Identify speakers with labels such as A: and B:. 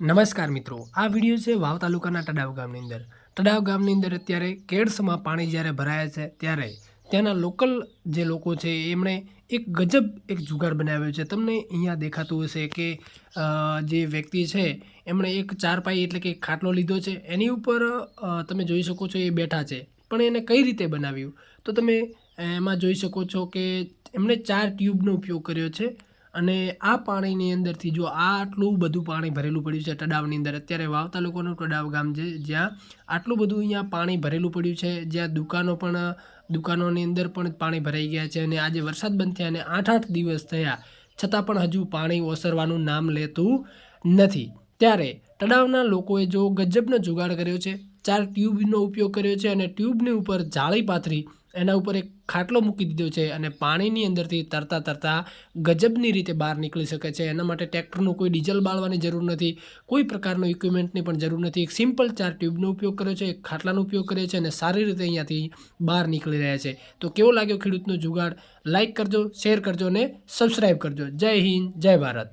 A: નમસ્કાર મિત્રો. આ વીડિયો છે વાવ તાલુકાના તડાવ ગામની અંદર. તડાવ ગામની અંદર અત્યારે કેડસમાં પાણી જ્યારે ભરાયા છે ત્યારે ત્યાંના લોકલ જે લોકો છે એમણે એક ગજબ એક જુગાર બનાવ્યો છે. તમને અહીંયા દેખાતું હશે કે જે વ્યક્તિ છે એમણે એક ચારપાઈ એટલે કે ખાટલો લીધો છે. એની ઉપર તમે જોઈ શકો છો એ બેઠા છે. પણ એને કઈ રીતે બનાવ્યું? તો તમે એમાં જોઈ શકો છો કે એમણે ચાર ટ્યુબનો ઉપયોગ કર્યો છે. અને આ પાણીની અંદરથી જો આટલું બધું પાણી ભરેલું પડ્યું છે તળાવની અંદર, અત્યારે વાવ તાલુકાનું તળાવ ગામ છે, જ્યાં આટલું બધું અહીંયા પાણી ભરેલું પડ્યું છે, જ્યાં દુકાનો પણ, દુકાનોની અંદર પણ પાણી ભરાઈ ગયા છે અને આજે વરસાદ બંધ થયા અને આઠ આઠ દિવસ થયા, છતાં પણ હજુ પાણી ઓસરવાનું નામ લેતું નથી. ત્યારે તળાવના લોકોએ જો ગજબનો જુગાડ કર્યો છે, ચાર ટ્યુબનો ઉપયોગ કર્યો છે અને ટ્યુબની ઉપર જાળી પાથરી એના ઉપર એક ખાટલો મૂકી દીધો છે અને પાણીની અંદરથી તરતા તરતા ગજબની રીતે બહાર નીકળી શકે છે. એના માટે ટ્રેક્ટરનું કોઈ ડીઝલ બાળવાની જરૂર નથી, કોઈ પ્રકારનું ઇક્વિપમેન્ટની પણ જરૂર નથી. એક સિમ્પલ ચાર ટ્યુબનો ઉપયોગ કર્યો છે, એક ખાટલાનો ઉપયોગ કર્યો છે અને સારી રીતે અહીંયાથી બહાર નીકળી રહ્યા છે. તો કેવો લાગ્યો ખેડૂતનો જુગાડ? લાઇક કરજો, શેર કરજો અને સબસ્ક્રાઈબ કરજો. જય હિન્દ, જય ભારત.